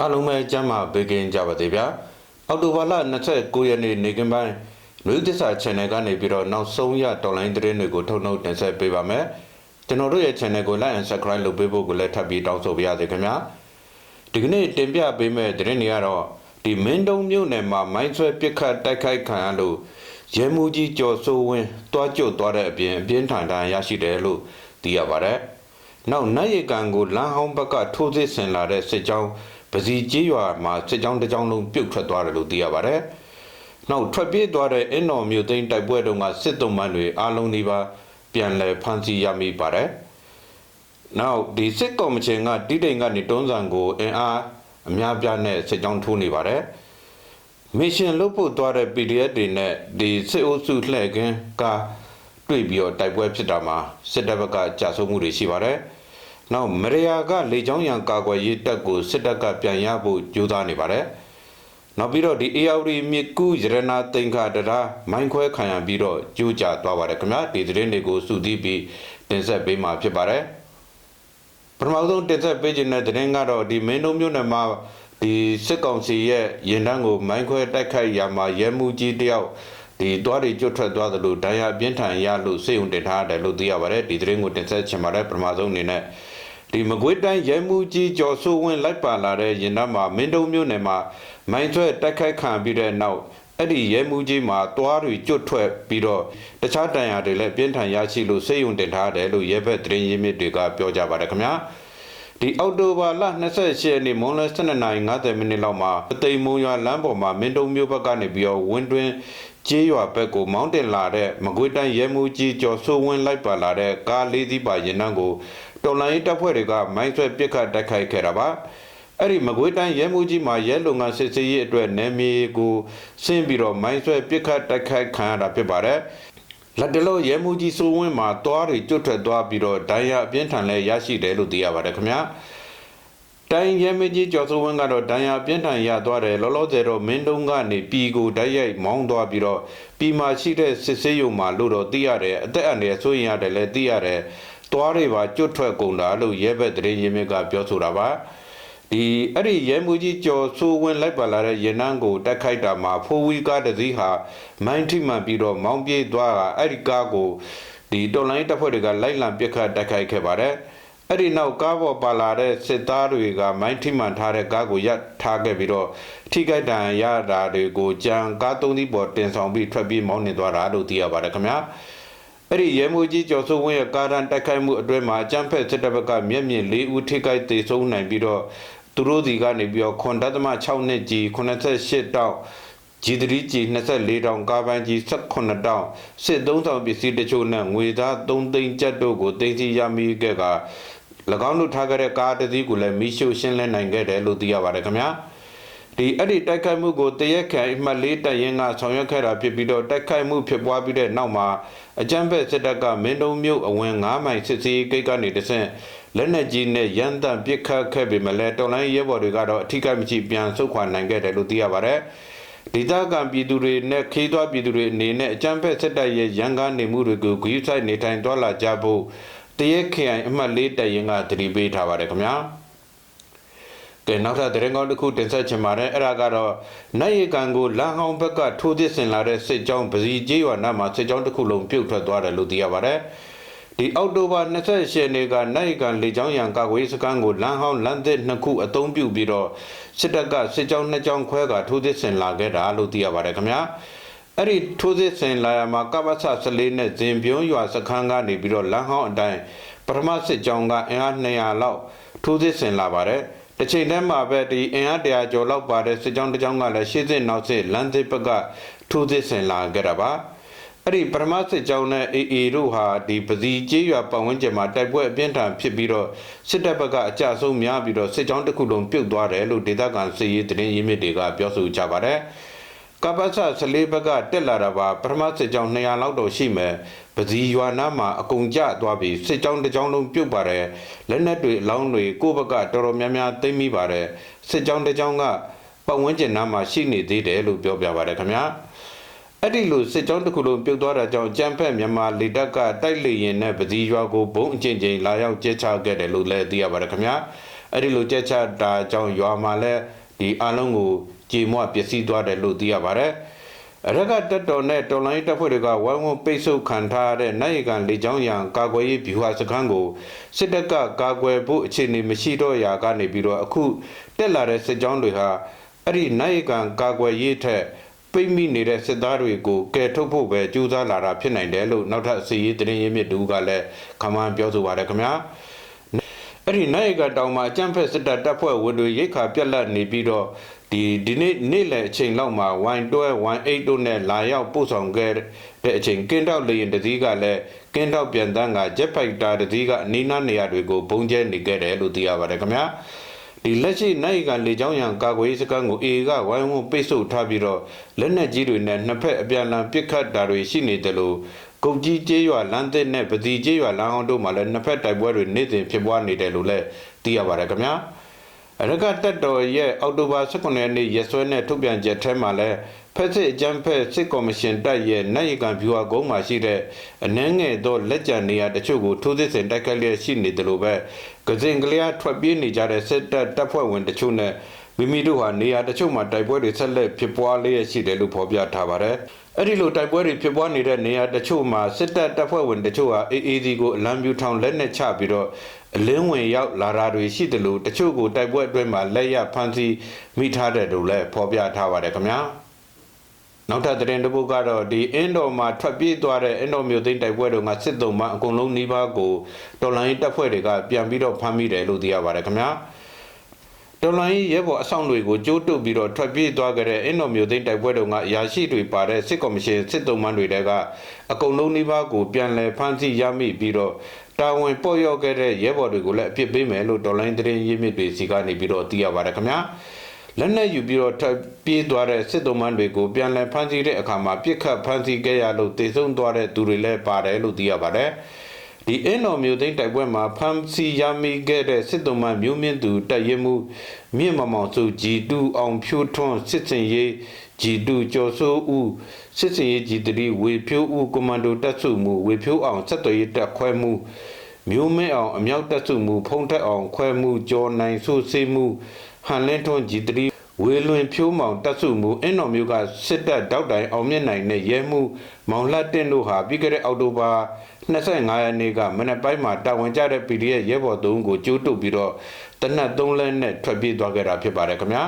အားလုံးပဲကျမ်းမာဘေးကင်းကြပါစေဗျာအောက်တိုဘာလ29ရက်နေ့နေကင်းပိုင်းလူသစ္စာ channel ကနေပြီးတော့နောက်ဆုံးရတော်လိုင်းသတင်းတွေကိုထုတ်နှုတ်တင်ဆက်ပေးပါမယ်ကျွန်တော်တို့ရဲ့ channel ကို like and subscribe လုပ်ပေးဖို့ကိုလည်းထပ်ပြီးတောင်းဆိုပါရစေခင်ဗျာဒီကနေ့တင်ပြပေးမယ့်သတင်းတွေကတော့ဒီမင်းတုံမြို့နယ်မှာမိုင်းဆွဲပစ်ခတ်တိုက်ခိုက်ခံရလို့ရဲမှုကြီးကျော်စိုးဝင်းတွားကျွတ်သွားတဲ့အပြင်အပြင်းထန်ဒဏ်ရာရရှိတယ်လို့သိရပါတယ်နောက်နတ်ရီကန်ကိုလမ်းဟောင်းဘက်ကထိုးစစ်ဆင်လာတဲ့စစ်ကြောင်း ပစီကြီးရွာမှာစစ်ကြောင်းတစ်ကြောင်းလုံးပြုတ်ထွက်သွားတယ်လို့သိရပါတယ်။နောက်ထွက်ပြေးသွားတဲ့အင်းတော်မြို့သိမ်းတိုက်ပွဲတုန်းကစစ်တုံးမှန်တွေအားလုံးဒီပါပြန်လည်ဖမ်းဆီးရမိပါတယ်။နောက်ဒီစစ်ကော်မရှင်ကတိတိန်ကနေတွန်းဆန်ကိုအင်အားအများပြားနဲ့စစ်ကြောင်းထိုးနေပါတယ်။မစ်ရှင်လုပ်ဖို့သွားတဲ့ PDF တွေနဲ့ဒီစစ်အုပ်စုလှည့်ကင်းကတွေ့ပြီးတော့တိုက်ပွဲဖြစ်တာမှာစစ်တပ်ဘက်ကကြာဆုံးမှုတွေရှိပါတယ်။ နောက်မရယာကလေချောင်းရံကာကွယ်ရေးတပ်ကိုစစ်တပ်ကပြန်ရဖို့ကြိုးစားနေပါတယ်။နောက်ပြီးတော့ဒီ ARD မြစ်ကူးရတနာသိင်္ခတရာမိုင်းခွဲခံရပြီးတော့ကြိုးကြသွားပါတယ်ခင်ဗျာဒီသတင်းတွေကိုစုစည်းပြီးတင်ဆက်ပေးမှာဖြစ်ပါတယ်။ပထမဆုံးတင်ဆက်ပေးခြင်းတဲ့သတင်းကတော့ဒီမင်းတို့မြို့နယ်မှာဒီစစ်ကောင်စီရဲ့ရင်တန်းကိုမိုင်းခွဲတိုက်ခိုက်ရမှာရဲမှုကြီးတယောက်ဒီသွားတွေကျွတ်ထွက်သွားသလိုဒဏ်ရာပြင်းထန်ရလို့စေုံတင်ထားတယ်လို့သိရပါတယ်ဒီသတင်းကိုတင်ဆက်ချင်ပါတယ်ပထမဆုံးအနေနဲ့ ဒီမကွေးတိုင်းရဲမှုကြီးကျော်စိုးဝင်းလိုက်ပါလာတဲ့ရင်တန်းမှာမင်းတုံမြို့နယ်မှာမိုင်းဆွဲတိုက်ခိုက်ခံပြီးတဲ့နောက်အဲ့ဒီရဲမှုကြီးမှာသွားတွေကျွတ်ထွက်ပြီးတော့တခြားတန်ရာတွေလည်းပြင်းထန်ရရှိလို့စေုံတင်ထားတယ်လို့ရဲဘက်သတင်းရင်းမြစ်တွေကပြောကြပါတယ်ခင်ဗျာဒီအောက်တိုဘာလ28ရက်နေ့မွန်လ12:50မိနစ်လောက်မှာအသိမ်မုံရွာလမ်းပေါ်မှာမင်းတုံမြို့ဘက်ကနေပြီးတော့ဝင်းတွင် ကျေးရွာဘက်ကိုမောင်းတင်လာတဲ့မကွေးတိုင်းရဲမှုကြီးကျော်စိုးဝင်းလိုက်ပါလာတဲ့ကားလေးစီးပါရင်နှံကိုတော်လိုင်းတပ်ဖွဲ့တွေကမိုင်းဆွဲပစ်ခတ်တိုက်ခိုက်ခဲ့တာပါအဲ့ဒီမကွေးတိုင်းရဲမှုကြီးမှာရဲလုံငန်းစစ်ဆေးရေးအတွက်နယ်မြေကိုဆင်းပြီးတော့မိုင်းဆွဲပစ်ခတ်တိုက်ခိုက်ခံရတာဖြစ်ပါတယ်လက်တလို့ရဲမှုကြီးစိုးဝင်းမှာတွားတွေကျွတ်ထွက်သွားပြီးတော့ဒဏ်ရာအပြင်းထန်လဲရရှိတယ်လို့သိရပါတယ်ခင်ဗျာ တိုင်းရဲမကြီးကျော်စိုးဝင်းကတော့ဒဏ်ရာပြင်းထန်ရသွားတယ်လောလောဆယ်တော့မင်းတုံးကနေပြည်ကိုတိုက်ရိုက်မောင်းသွားပြီးတော့ပြည်မှာရှိတဲ့စစ်ဆေးရုံမှာလို့တော့သိရတယ်အသက်အန္တရာယ်ဆိုရင်ရတယ်လည်းသိရတယ်သွားတွေပါကျွတ်ထွက်ကုန်တာလို့ရဲဘက်တရေရင်းမြစ်ကပြောဆိုတာပါဒီအဲ့ဒီရဲမှုကြီးကျော်စိုးဝင်းလိုက်ပါလာတဲ့ရနန်းကိုတက်ခိုက်တာမှာဖိုးဝီကားတစ်စီးဟာမိုင်းထိမှန်ပြီးတော့မောင်းပြေးသွားတာအဲ့ဒီကားကိုဒီတော်လိုင်းတပ်ဖွဲ့တွေကလိုက်လံပစ်ခတ်တိုက်ခိုက်ခဲ့ပါတယ် အဲ့ဒီနောက်ကားပေါ်ပါလာတဲ့စစ်သားတွေကမိုင်းထိမှန်ထားတဲ့ကားကိုရပ်ထားခဲ့ပြီးတော့ထိခိုက်ဒဏ်ရာရတာတွေကိုကြံကားသုံးသီးပေါ်တင်ဆောင်ပြီးထွက်ပြေးမောင်းနေသွားတာလို့သိရပါတယ်ခင်ဗျာအဲ့ဒီရဲမှုကြီးကျော်စိုးဝင်းရဲ့ကားတန်းတိုက်ခိုက်မှုအတွင်းမှာအကြမ်းဖက်စစ်တပ်ဘက်ကမျက်မြင်၄ဦးထိခိုက်ဒေဆုံးနိုင်ပြီးတော့သူတို့စီကနေပြီးတော့ခွန်တသမ6နှစ်ကြီး88တောက်ဂျီဒရီကြီး24တောင်ကားပန်းကြီး18တောင်စစ်သုံးဆောင်ပစ္စည်းတချို့နဲ့ငွေသား3သိန်းကျပ်တို့ကိုတင်စီရမိခဲ့က၎ င်းတို့ထားခဲ့တဲ့ကားတစ်စီးကိုလည်းမိရှုရှင်းလင်းနိုင်ခဲ့တယ်လို့သိရပါတယ်ခင်ဗျာဒီအဲ့ဒီတိုက်ခိုက်မှုကိုတရက်ခံအမှတ်လေးတရင်ကဆောင်ရွက်ခဲ့တာဖြစ်ပြီးတော့တိုက်ခိုက်မှုဖြစ်ပွားပြီးတဲ့နောက်မှာအကြမ်းဖက်စစ်တပ်ကမင်းတုံမြို့အဝင်9မိုင်စစ်စီးဂိတ်ကနေတဆင့်လက်နက်ကြီးနဲ့ရန်တန့်ပစ်ခတ်ခဲ့ပေမဲ့လည်းတော်လိုင်းရဲဘော်တွေကတော့အထိကိမရှိပြန်ဆုတ်ခွာနိုင်ခဲ့တယ်လို့သိရပါတယ်ဒေသခံပြည်သူတွေနဲ့ခေးသွားပြည်သူတွေအနေနဲ့အကြမ်းဖက်စစ်တပ်ရဲ့ရန်ကားနေမှုတွေကိုဂရုစိုက်နေထိုင်သွားလာကြဖို့ တရက်ခရိုင်အမှတ်လေးတရင်ကတတိပေးထားပါတယ်ခင်ဗျာကဲနောက်ထပ်သတင်းကောင်းတစ်ခုတင်ဆက်ချင်ပါတယ်အဲ့ဒါကတော့နိုင်ရီကန်ကိုလမ်းဟောင်းဘက်ကထိုးသစ်ဆင်လာတဲ့စစ်ကြောင်းပစီကျေးရွာနားမှာစစ်ကြောင်းတစ်ခုလုံးပြုတ်ထွက်သွားတယ်လို့သိရပါတယ်ဒီအောက်တိုဘာ28ရက်နေ့ကနိုင်ကန်လေကြောင်းရန်ကာကွယ်စခန်းကိုလမ်းဟောင်းလမ်းသစ်နှစ်ခုအသုံးပြုပြီးတော့စစ်တပ်ကစစ်ကြောင်းနှစ်ကြောင်းခွဲကထိုးသစ်ဆင်လာခဲ့တာလို့သိရပါတယ်ခင်ဗျာ အဲ့ဒီထိုးစစ်ဆင်လာရမှာကပ္ပဆ14နဲ့ဇင်ပြုံးရွာစခန်းကနေပြီးတော့လမ်းဟောင်းအတိုင်းပထမစစ်ကြောင်းကအင်အား200လောက်ထိုးစစ်ဆင်လာပါတယ်တစ်ချိန်တည်းမှာပဲဒီအင်အား100ကျော်လောက်ပါတဲ့စစ်ကြောင်းတစ်ကြောင်းကလည်းရှေ့စစ်နောက်စစ်လမ်းသစ်ဘက်ကထိုးစစ်ဆင်လာခဲ့တာပါအဲ့ဒီပထမစစ်ကြောင်းနဲ့အေအေတို့ဟာဒီပစီကျေးရွာပတ်ဝန်းကျင်မှာတိုက်ပွဲအပြင်းထန်ဖြစ်ပြီးတော့စစ်တပ်ဘက်ကအကြဆုံးများပြီးတော့စစ်ကြောင်းတစ်ခုလုံးပြုတ်သွားတယ်လို့ဒေသခံစစ်ရေးသတင်းရင်းမြစ်တွေကပြောဆိုကြပါတယ် ကပ္ပဆ14ဘက်ကတက်လာတာပါပထမစစ်ကြောင်း200လောက်တော့ရှိမယ်ပစီရွာနားမှာအကုန်ကျသွားပြီးစစ်ကြောင်းတစ်ကြောင်းလုံးပြုတ်ပါတယ်လက်နက်တွေအလောင်းတွေကိုဘက်ကတော်တော်များများသိမ်းမိပါတယ်စစ်ကြောင်းတစ်ကြောင်းကပတ်ဝန်းကျင်နားမှာရှိနေသေးတယ်လို့ပြောပြပါတယ်ခင်ဗျာအဲ့ဒီလိုစစ်ကြောင်းတစ်ခုလုံးပြုတ်သွားတာကြောင့်ကြံဖက်မြန်မာလေတပ်ကတိုက်လေရင်နဲ့ပစီရွာကိုဘုံအကျဉ်းချင်းလာရောက်ကျဲချခဲ့တယ်လို့လည်းသိရပါတယ်ခင်ဗျာအဲ့ဒီလိုကြက်ချတာကြောင့်ရွာမှာလည်းဒီအလုံးကို ကြေမွပျက်စီးသွားတယ်လို့သိရပါတယ်အရကတက်တော်နဲ့တော်လိုင်းတပ်ဖွဲ့တွေကဝိုင်းဝန်းပိတ်ဆို့ခံထားရတဲ့နိုင်ကန်လေကြောင်းရန်ကာကွယ်ရေးဗျူဟာစခန်းကိုစစ်တပ်ကကာကွယ်ဖို့အခြေအနေမရှိတော့ရာကနေပြီးတော့အခုတက်လာတဲ့စစ်ကြောင်းတွေဟာအဲ့ဒီနိုင်ကန်ကာကွယ်ရေးထက်ပိတ်မိနေတဲ့စစ်သားတွေကိုကယ်ထုတ်ဖို့ပဲကြိုးစားလာတာဖြစ်နိုင်တယ်လို့နောက်ထပ်စီရေးသတင်းရင်းမြစ်တူကလည်းခမန်းပြောဆိုပါတယ်ခင်ဗျာအဲ့ဒီနိုင်ကတောင်မှာအကြံဖက်စစ်တပ်တပ်ဖွဲ့ဝင်တွေရိတ်ခါပြက်လက်နေပြီးတော့ ဒီဒီနေ့နေ့လယ်အချိန်လောက်မှာ Y12 Y8 တို့နဲ့လာရောက်ပို့ဆောင်ခဲ့တဲ့အချိန်ကင်းတောက်လေရင်တစည်းကလည်းကင်းတောက်ပြန်တန်းကဂျက်ဖိုက်တာတစည်းကအနီးနားနေရာတွေကိုဘုံကျဲနေခဲ့တယ်လို့သိရပါတယ်ခင်ဗျာဒီလက်ရှိနိုင်ကလေချောင်းရံကာကွယ်ရေးစခန်းကို A ကဝိုင်းဝန်းပိတ်ဆို့ထားပြီးတော့လက်နက်ကြီးတွေနဲ့နှစ်ဖက်အပြန်အလှန်ပစ်ခတ်တာတွေရှိနေတယ်လို့ကုတ်ကြီးကျေးရွာလမ်းသစ်နဲ့ပတိကျေးရွာလမ်းအောင်တို့မှာလည်းနှစ်ဖက်တိုက်ပွဲတွေနေ့စဉ်ဖြစ်ပွားနေတယ်လို့လည်းသိရပါတယ်ခင်ဗျာအ ရကတက်တော်ရဲ့အောက်တိုဘာ18ရက်နေ့ရက်စွဲနဲ့ထုတ်ပြန်ချက်ထဲမှာလည်းဖက်စစ်အကြမ်းဖက်စစ်ကော်မရှင်တပ်ရဲ့နိုင်ရကန်ဗျူဟာကုန်းမှာရှိတဲ့အနှဲငယ်သောလက်ကျန်နေရာတချို့ကိုထိုးစစ်ဆင်တိုက်ခတ်လျက်ရှိနေတယ်လို့ပဲကစင်ကလေးထွက်ပြေးနေကြတဲ့စစ်တပ်တပ်ဖွဲ့ဝင်တချို့နဲ့ မိမိတို့ဟာနေရာတချို့မှာတိုက်ပွဲတွေဆက်လက်ဖြစ်ပွားလျက်ရှိတယ်လို့ဖော်ပြထားပါတယ်။အဲ့ဒီလိုတိုက်ပွဲတွေဖြစ်ပွားနေတဲ့နေရာတချို့မှာစစ်တပ်တပ်ဖွဲ့ဝင်တချို့ဟာ AAD ကိုအလံပြူထောင်လက်နဲ့ချပြီးတော့အလင်းဝင်ရောက်လာတာတွေရှိတယ်လို့တချို့ကိုတိုက်ပွဲအတွင်းမှာလက်ရဖမ်းဆီးမိထားတဲ့လို့လည်းဖော်ပြထားပါတယ်ခင်ဗျာ။နောက်ထပ်သတင်းတစ်ပုဒ်ကတော့ဒီအင်းတော်မှာထွက်ပြေးသွားတဲ့အင်းတော်မျိုးသိန်းတိုက်ပွဲတွေကစစ်တုံးမှအကုန်လုံးနှီးပါးကိုတော်လိုင်းတပ်ဖွဲ့တွေကပြန်ပြီးတော့ဖမ်းမိတယ်လို့သိရပါတယ်ခင်ဗျာ။ တော်လိုင်းရဲဘော်အဆောင်တွေကိုကြိုးတုပ်ပြီးတော့ထွက်ပြေးသွားကြတဲ့အင်းတော်မျိုးသိန်းတိုက်ပွဲတုန်းကအရာရှိတွေပါတဲ့စစ်ကော်မရှင်စစ်တုံးမှန်တွေကအကုန်လုံးနှီးပါးကိုပြန်လည်ဖမ်းဆီးရမိပြီးတော့တာဝန်ပေါ်ရောက်ခဲ့တဲ့ရဲဘော်တွေကိုလည်းအပြစ်ပေးမယ်လို့တော်လိုင်းသတင်းရင်းမြစ်တွေစီကနေပြီးတော့သိရပါတယ်ခင်ဗျာ။လက်နက်ယူပြီးတော့ထပ်ပြေးသွားတဲ့စစ်တုံးမန်းတွေကိုပြန်လည်ဖမ်းဆီးတဲ့အခါမှာပြစ်ခတ်ဖမ်းဆီးခဲ့ရလို့တေဆုံးသွားတဲ့သူတွေလည်းပါတယ်လို့သိရပါတယ်။ ဒီအင်းတော်မျိုးသိန်းတိုက်ပွဲမှာဖမ်းဆီးရမိခဲ့တဲ့စစ်တုံးမန်းမျိုးမြင့်သူတပ်ရင်းမှုမြင့်မမောင်စုဂျီတူအောင်ဖြိုးထွန်းစစ်စင်ရေးဂျီတူကျော်စိုးဦးစစ်စင်ရေးဂျီတရီဝေဖြိုးဦးကွန်မန်ဒိုတပ်စုမှုဝေဖြိုးအောင်ဆက်သွယ်ရေးတပ်ခွဲမှုမျိုးမင်းအောင်အမြောက်တပ်စုမှုဖုံးထက်အောင်ခွဲမှုကျော်နိုင်ဆိုးစေးမှုဟန်လင်းထွန်းဂျီတရီဝေလွင်ဖြိုးမောင်တပ်စုမှုအင်းတော်မျိုးကစစ်တပ်တောက်တိုင်အောင်မြင့်နိုင်တဲ့ရဲမှုမောင်လှတင်တို့ဟာပြီးခဲ့တဲ့အောက်တိုဘာ 25ရက်နေ့ကမနက်ပိုင်းမှာတာဝန်ကျတဲ့ PDF ရဲဘော်သုံးကိုကြိုးတုပ်ပြီးတော့တနက်သုံးလက်နဲ့ထွက်ပြေးသွားခဲ့တာဖြစ်ပါတယ်ခင်ဗျာ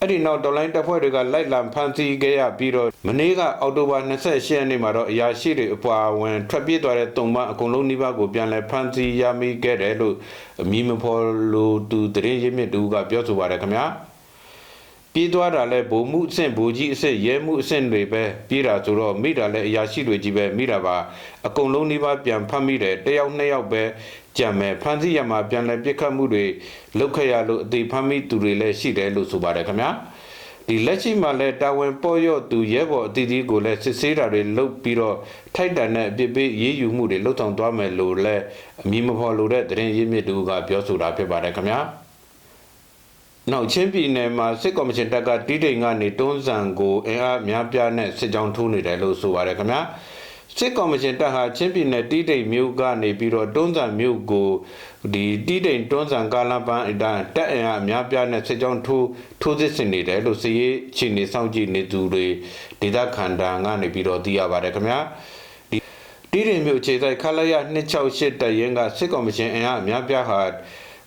အဲ့ဒီနောက်တော်လိုင်းတပ်ဖွဲ့တွေကလိုက်လံဖမ်းဆီးခဲ့ရပြီးတော့မနေ့ကအောက်တိုဘာ28ရက်နေ့မှာတော့အရာရှိတွေအပွားဝင်ထွက်ပြေးသွားတဲ့တုံမအကုန်လုံးနှိပါကိုပြန်လည်ဖမ်းဆီးရမိခဲ့တယ်လို့အမည်မဖော်လို့သူသတင်းရင်းမြစ်တူကပြောဆိုပါတယ်ခင်ဗျာ ပြေးသွားတာလဲဗိုလ်မှုအဆင့်ဗိုလ်ကြီးအဆင့်ရဲမှုအဆင့်တွေပဲပြေးတာဆိုတော့မိတာလဲအရာရှိတွေကြီးပဲမိတာပါအကုန်လုံးနှိပါပြန်ဖမ်းမိတယ်တယောက်နှစ်ယောက်ပဲကြံမယ်ဖမ်းဆီးရမှာပြန်လဲပြစ်ခတ်မှုတွေလုပ်ခဲ့ရလို့အသေးဖမ်းမိသူတွေလည်းရှိတယ်လို့ဆိုပါတယ်ခင်ဗျာဒီလက်ရှိမှာလဲတာဝန်ပေါ်ရော့သူရဲဘော်အသီးသီးကိုလည်းစစ်ဆေးတာတွေလုပ်ပြီးတော့ထိုက်တန်တဲ့အပြစ်ပေးရေးယူမှုတွေလုပ်ဆောင်သွားမယ်လို့လည်းအမည်မဖော်လို့တဲ့သတင်းရင်းမြစ်တူကပြောဆိုတာဖြစ်ပါတယ်ခင်ဗျာ နောက်ချင်းပြည်နယ်မှာစစ်ကော်မရှင်တပ်ကတီးတိန်ကနေတွန်းဆန်ကိုအင်အားများပြားနဲ့စစ်ကြောင်းထိုးနေတယ်လို့ဆိုပါတယ်ခင်ဗျာစစ်ကော်မရှင်တပ်ဟာချင်းပြည်နယ်တီးတိန်မြို့ကနေပြီးတော့တွန်းဆန်မြို့ကိုဒီတီးတိန်တွန်းဆန်ကာလပန်းအတိုင်းတပ်အင်အားများပြားနဲ့စစ်ကြောင်းထိုးထိုးစစ်ဆင်နေတယ်လို့စီရေးချီနေဆောင်ကြည့်နေသူတွေဒေသခံတန်ကနေပြီးတော့သိရပါတယ်ခင်ဗျာဒီတီးတိန်မြို့ခြေဆိုင်ခလာရ268တပ်ရင်းကစစ်ကော်မရှင်အင်အားများပြားဟာ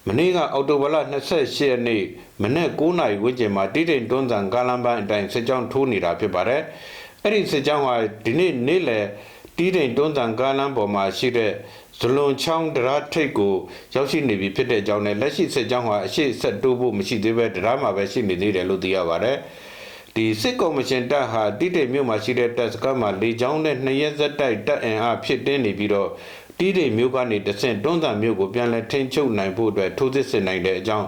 မနေ့ကအော်တိုဘလ28ရက်နေ့ မနေ့9နာရီဝန်းကျင်မှာတိတိမ်တွန်းဆန်ကားလမ်းပိုင်းအတိုင်းစစ်ကြောင်းထိုးနေတာဖြစ်ပါတယ်။အဲ့ဒီစစ်ကြောင်းဟာဒီနေ့နေ့လယ်တိတိမ်တွန်းဆန်ကားလမ်းပေါ်မှာရှိတဲ့ဇလွန်ချောင်းတရားထိပ်ကိုရောက်ရှိနေပြီဖြစ်တဲ့အကြောင်းနဲ့လက်ရှိစစ်ကြောင်းဟာအရှိဆက်တိုးဖို့မရှိသေးပဲတရားမှာပဲရှိနေသေးတယ်လို့သိရပါတယ်။ဒီစစ်ကော်မရှင်တပ်ဟာတိတိမ်မြို့မှာရှိတဲ့တပ်စခန်းမှာလေကြောင်းနဲ့နှစ်ရက်ဆက်တိုက်တပ်အင်အားဖြစ်တင်းနေပြီးတော့ တီးတိမ်မြို့ကနေတဆင့်တွန်းတန်မြို့ကိုပြန်လည်ထိန်းချုပ်နိုင်ဖို့အတွက်ထိုးစစ်ဆင်နိုင်တဲ့အကြောင်း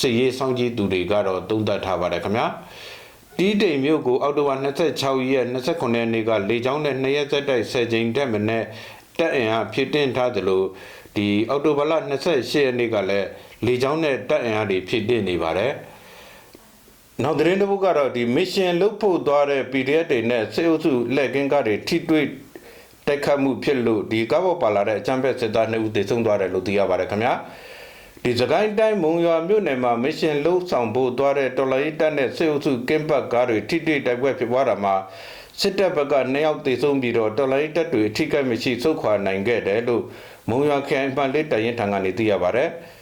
စစ်ရေးစောင့်ကြည့်သူတွေကတော့သုံးသပ်ထားပါတယ်ခင်ဗျာတီးတိမ်မြို့ကိုအောက်တိုဘာ26ရက်29ရက်နေ့ကလေကြောင်းနဲ့2ရက်ဆက်တိုက်10ကြိမ်တက်မနဲ့တက်အင်အားဖြစ်တင်ထားသလိုဒီအောက်တိုဘာလ28ရက်နေ့ကလည်းလေကြောင်းနဲ့တက်အင်အားတွေဖြစ်တင်နေပါတယ်နောက်သတင်းတစ်ပုဒ်ကတော့ဒီ mission လုတ်ဖို့သွားတဲ့ PDF တွေနဲ့စေအုပ်စုလက်ကင်းကားတွေထိတွေ့ တိုက်ခတ်မှုဖြစ်လို့ဒီကားပေါ်ပါလာတဲ့အကြမ်းဖက်စစ်သား2ဦးသေဆုံးသွားတယ်လို့သိရပါတယ်ခင်ဗျာဒီစကိုင်းတိုင်းမုံရွာမြို့နယ်မှာမစ်ရှင်လှုပ်ဆောင်ဖို့သွားတဲ့တော်လိုင်းတပ်နဲ့စေအုပ်စုကင်းပတ်ကားတွေထိတိတိုက်ပွဲဖြစ်ပွားတာမှာစစ်တပ်ဘက်က2ယောက်သေဆုံးပြီးတော့တော်လိုင်းတပ်တွေထိခိုက်မရှိဆုတ်ခွာနိုင်ခဲ့တယ်လို့မုံရွာခရိုင်မှလေးတရင်ထံကနေသိရပါဗျ။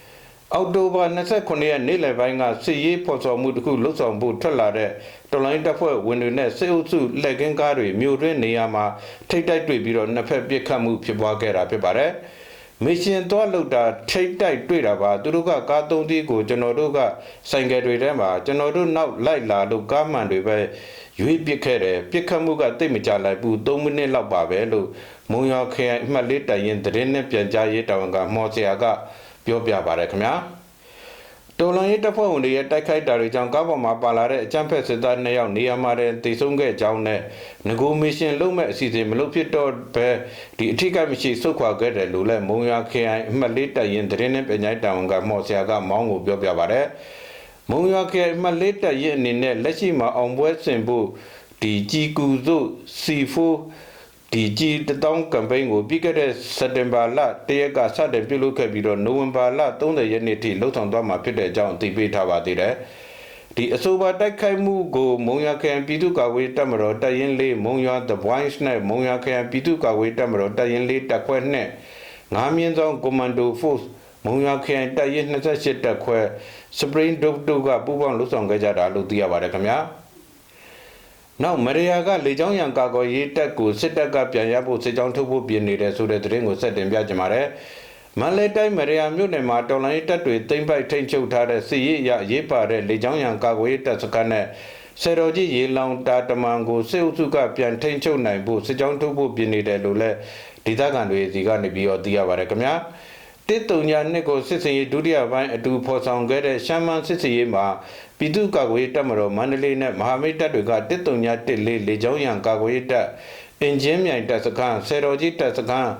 အောက်တိုဘာ29ရက်နေ့လယ်ပိုင်းကစစ်ရေးဖော်ဆောင်မှုတစ်ခုလှုပ်ဆောင်ဖို့ထွက်လာတဲ့တော်လိုင်းတပ်ဖွဲ့ဝင်တွေနဲ့စေအုပ်စုလက်ကင်းကားတွေမြို့တွင်းနေရာမှာထိတ်တိုက်တွေ့ပြီးတော့နှစ်ဖက်ပစ်ခတ်မှုဖြစ်ပွားခဲ့တာဖြစ်ပါတယ်။မရှင်သွားလောက်တာထိတ်တိုက်တွေ့တာပါသူတို့ကကားသုံးသီးကိုကျွန်တော်တို့ကဆိုင်ကယ်တွေထဲမှာကျွန်တော်တို့နောက်လိုက်လာလို့ကားမှန်တွေပဲရွေးပစ်ခဲ့တယ်ပစ်ခတ်မှုကတိတ်မကြလိုက်ဘူး3မိနစ်လောက်ပါပဲလို့မုံရွာခရိုင်အမှတ်လေးတိုင်ရင်သတင်းနဲ့ပြန်ကြားရေးတာဝန်ကမော်စရာက ပြောပြပါရခင်ဗျာတော်လွန်ရေးတပ်ဖွဲ့ဝင်တွေရဲ့တိုက်ခိုက်တာတွေကြောင့်ကားပေါ်မှာပါလာတဲ့အကြမ်းဖက်စစ်သား2ယောက်နေရာမှာတည်းတည်ဆုံခဲ့ကြောင်းနဲ့ငကိုမီရှင်လုံးမဲ့အစီအစဉ်မလုပ်ဖြစ်တော့ဘဲဒီအထက်ကမရှိစုခွာခဲ့တယ်လို့လည်းမုံရွာ KI အမှတ်လေးတပ်ရင်သတင်းနဲ့ပြန်ကြားတာဝန်ကမော်ဆရာကမောင်းကိုပြောပြပါရတယ်မုံရွာ KI အမှတ်လေးတပ်ရင်အနေနဲ့လက်ရှိမှာအောင်ပွဲဆင်ဖို့ဒီជីကူစု C4 ဒီကြီးတတောင်းကမ်ပိန်းကိုပြီးခဲ့တဲ့စက်တင်ဘာလတရက်ကစတင်ပြုလုပ်ခဲ့ပြီးတော့နိုဝင်ဘာလ30ရက်နေ့ထိလှုပ်ဆောင်သွားမှာဖြစ်တဲ့အကြောင်းအသိပေးထားပါသေးတယ်။ဒီအဆိုပါတိုက်ခိုက်မှုကိုမုံရခရိုင်ပြည်သူ့ကာကွယ်တပ်မတော်တပ်ရင်းလေးမုံရ The Voice နဲ့မုံရခရိုင်ပြည်သူ့ကာကွယ်တပ်မတော်တပ်ရင်းလေးတပ်ခွဲနဲ့ငါးမြင့်ဆောင် Commando Force မုံရခရိုင်တပ်ရင်း28တပ်ခွဲ Spring Dog တို့ကပူးပေါင်းလှုပ်ဆောင်ခဲ့ကြတာလို့သိရပါတယ်ခင်ဗျာ။ နောက်မရယာကလေကြောင်းရန်ကာကွယ်ရေးတပ်ကိုစစ်တပ်ကပြန်ရဖို့စစ်ကြောင်းထုတ်ဖို့ပြင်နေတဲ့ဆိုတဲ့သတင်းကိုဆက်တင်ပြကြပါမယ်။မန္တလေးတိုင်းမရယာမြို့နယ်မှာတော်လိုင်းတပ်တွေတိမ့်ပိုက်ထိန်ချုပ်ထားတဲ့စစ်ရေးအရရေးပါတဲ့လေကြောင်းရန်ကာကွယ်ရေးတပ်စခန်းနဲ့ဆေတော်ကြီးရေလောင်တာတမန်ကိုစစ်အုပ်စုကပြန်ထိန်ချုပ်နိုင်ဖို့စစ်ကြောင်းထုတ်ဖို့ပြင်နေတယ်လို့လည်းဒေသခံတွေစီကနေပြီးတော့သိရပါတယ်ခင်ဗျာ။ တစ်တုံညာနှစ်ကိုစစ်စင်ရေးဒုတိယပိုင်းအတူဖော်ဆောင်ခဲ့တဲ့ရှမ်းမန်းစစ်စင်ရေးမှာပြည်သူ့ကာကွယ်ရေးတပ်မတော်မန္တလေးနဲ့မဟာမိတ်တပ်တွေကတစ်တုံညာတစ်လေးလေကြောင်းရန်ကာကွယ်ရေးတပ်အင်ဂျင်မြိုင်တပ်စခန်းဆယ်တော်ကြီးတပ်စခန်း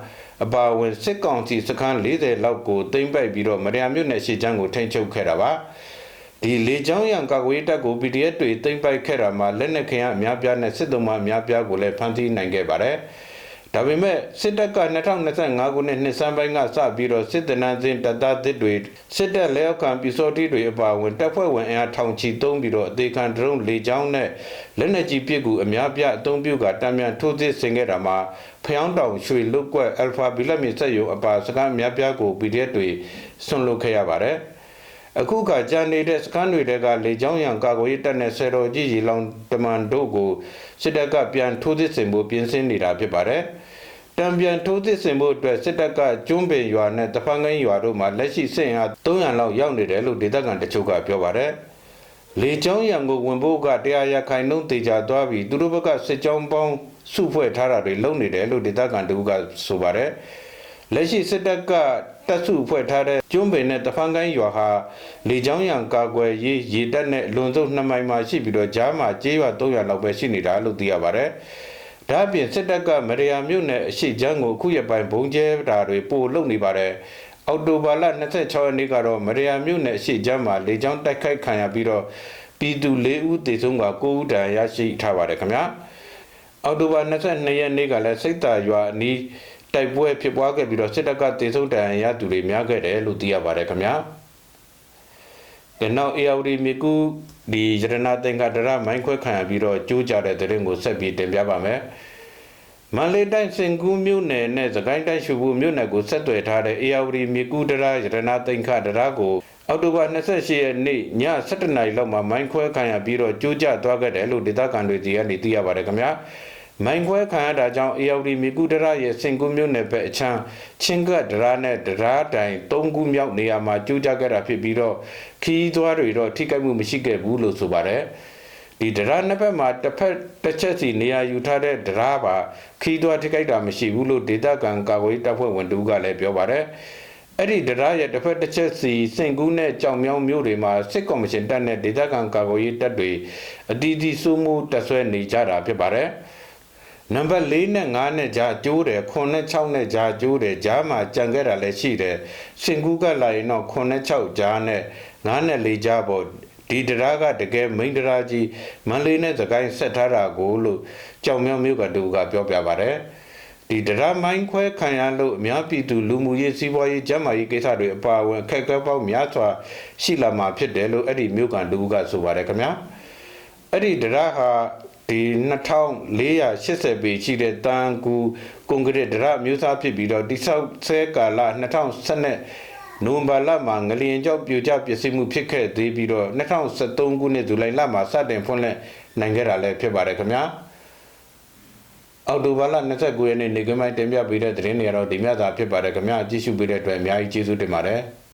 အပါအဝင်စစ်ကောင်စီစခန်း40လောက်ကိုသိမ်းပိုက်ပြီးတော့မရယာမြို့နယ်ရှေ့ချမ်းကိုထိန်းချုပ်ခဲ့တာပါဒီလေကြောင်းရန်ကာကွယ်ရေးတပ်ကို PDF တွေသိမ်းပိုက်ခဲ့တာမှာလက်နက်ခဲယမ်းအများပြားနဲ့စစ်သုံးမအများပြားကိုလည်းဖမ်းဆီးနိုင်ခဲ့ပါတယ်။ ဒါပေမဲ့စစ်တပ်က2025ခုနှစ်နှစ်စန်းပိုင်းကစပြီးတော့စစ်တနန်းစင်တပ်သားသစ်တွေစစ်တပ်လက်အောက်ခံပြူစောတိတွေအပါအဝင်တပ်ဖွဲ့ဝင်အင်အားထောင်ချီသုံးပြီးတော့အသေးခံဒရုန်းလေကြောင်းနဲ့လက်နက်ကြီးပစ်ကူအများပြအသုံးပြုကတမ်းမြန်ထိုးစစ်ဆင်ခဲ့တာမှာဖျောင်းတောင်ရွှေလုတ်ကွက်အယ်ဖာဘီလက်မြေဆက်ယုံအပါစကားအများပြကို PDF တွေဆွန့်လွတ်ခဲ့ရပါတယ်။အခုကကြံနေတဲ့စကန်တွေတဲကလေကြောင်းရန်ကာကွယ်ရေးတပ်နဲ့ဆယ်တော်ကြီးရီလောင်တမန်တို့ကိုစစ်တပ်ကပြန်ထိုးသစ်ဆင်ဖို့ပြင်ဆင်နေတာဖြစ်ပါတယ်။ တံပြန်ထိုးသစ်ဆင်ဖို့အတွက်စစ်တပ်ကကျွန်းပင်ရွာနဲ့တဖန်ကိုင်းရွာတို့မှာလက်ရှိစစ်အား300လောက်ရောက်နေတယ်လို့ဒေသခံတချို့ကပြောပါတယ်။လေကြောင်းရန်ကိုဝင်ဖို့ကတရားရခိုင်နှုံးတေချာသွားပြီးသူတို့ဘက်ကစစ်ကြောင်းပေါင်းစုဖွဲ့ထားတာတွေလုပ်နေတယ်လို့ဒေသခံတို့ကဆိုပါတယ်။လက်ရှိစစ်တပ်ကတပ်စုဖွဲ့ထားတဲ့ကျွန်းပင်နဲ့တဖန်ကိုင်းရွာဟာလေကြောင်းရန်ကာကွယ်ရေးရေတပ်နဲ့လွန်စုံနှစ်မိုင်မှာရှိပြီးတော့ကြားမှာကျေးရွာ300လောက်ပဲရှိနေတာလို့သိရပါတယ်။ ဒါ့အပြင်စစ်တပ်ကမရယာမြို့နယ်အရှိချမ်းကိုအခုရပိုင်းဘုံကျဲတာတွေပို့လုပ်နေပါတယ်။အော်တိုဘာလ26ရက်နေ့ကတော့မရယာမြို့နယ်အရှိချမ်းမှာလေကြောင်းတိုက်ခိုက်ခံရပြီးတော့ပြည်သူ၄ဦးသေဆုံးက9ဦးဒဏ်ရာရရှိထားပါတယ်ခင်ဗျာ။အော်တိုဘာ22ရက်နေ့ကလည်းစိတ်တာရွာအနီးတိုက်ပွဲဖြစ်ပွားခဲ့ပြီးတော့စစ်တပ်ကတေဆုံးတန်ရသူတွေများခဲ့တယ်လို့သိရပါတယ်ခင်ဗျာ။ နောက် AOD မြေကူဒီရတနာသင်္ကဒရမိုင်းခွဲခံရပြီးတော့ကျိုးကြတဲ့တဲ့ရင်ကိုဆက်ပြီးတင်ပြပါမယ်။မန္တလေးတိုင်းစင်ကူးမြို့နယ်နဲ့စကိုင်းတိုင်းရှုဘူးမြို့နယ်ကိုဆက်သွယ်ထားတဲ့ AOD မြေကူဒရရတနာသင်္ခဒရကိုအောက်တိုဘာ28ရက်နေ့ည7:00နာရီလောက်မှာမိုင်းခွဲခံရပြီးတော့ကျိုးကျသွားခဲ့တယ်လို့ဒေသခံတွေစီကနေသိရပါတယ်ခင်ဗျာ။ မိုင်ခွဲခံရတာကြောင့်အေယော်ဒီမီကုဒရရဲ့စင်ကူးမြို့နယ်ဘက်အချမ်းချင်းကတ်ဒရာနဲ့ဒရာတိုင်၃ခုမြောက်နေရာမှာကျူးကြခဲ့တာဖြစ်ပြီးတော့ခီးသွားတွေတော့ထိခိုက်မှုမရှိခဲ့ဘူးလို့ဆိုပါတယ်ဒီဒရာနှစ်ဖက်မှာတစ်ဖက်တစ်ချက်စီနေရာယူထားတဲ့ဒရာပါခီးသွားထိခိုက်တာမရှိဘူးလို့ဒေတာကန်ကာကွယ်တပ်ဖွဲ့ဝင်တူကလည်းပြောပါတယ်အဲ့ဒီဒရာရဲ့တစ်ဖက်တစ်ချက်စီစင်ကူးနဲ့ကြောင်မြောင်းမျိုးတွေမှာစစ်ကော်မရှင်တပ်နဲ့ဒေသခံကာကွယ်ရေးတပ်တွေအတီးတီးစိုးမှုတက်ဆွဲနေကြတာဖြစ်ပါတယ်။ နံပါတ်4နဲ့5နဲ့ကြာကျိုးတယ်9နဲ့6နဲ့ကြာကျိုးတယ်ဂျားမှာကြံခဲ့တာလည်းရှိတယ်စင်ကူးကလာရင်တော့9နဲ့6ဂျားနဲ့9နဲ့4ဂျားပေါ့ဒီတရားကတကယ်မိန်တရားကြီးမန္တလေးနဲ့သခိုင်းဆက်ထားတာကိုလို့ကြောင်မြောင်မြို့ကတူကပြောပြပါတယ်ဒဒီဒရမိုင်းခွဲခံရလို့အများပြည်သူလူမှုရေးစီးပွားရေးကျန်းမာရေးကိစ္စတွေအပါအဝင်အခက်အခဲပေါင်းများစွာရှိလာမှာဖြစ်တယ်လို့အဲ့ဒီမြို့ကန်လူကဆိုပါတယ်ခင်ဗျာအဲ့ဒီဒရဟာ ဒီ2480ပေရှိတဲ့တန်ကူကွန်ကရစ်ဒရမျိုးစားဖြစ်ပြီးတော့တိဆောက်ဆဲကာလ2012နိုဝင်ဘာလမှာငလျင်ကြောက်ပြိုကျပျက်စီးမှုဖြစ်ခဲ့သေးပြီးတော့2013ခုနှစ်ဇူလိုင်လမှာစတင်ဖွင့်လှစ်နိုင်ခဲ့တာလည်းဖြစ်ပါတယ်ခင်ဗျာအော်တိုဘာလ29ရက်နေ့နေကမိုင်းတင်ပြပေးတဲ့သတင်းတွေကတော့ဒီမြတ်သာဖြစ်ပါတယ်ခင်ဗျာကြည့်ရှုပေးတဲ့အတွက်အများကြီးကျေးဇူးတင်ပါတယ်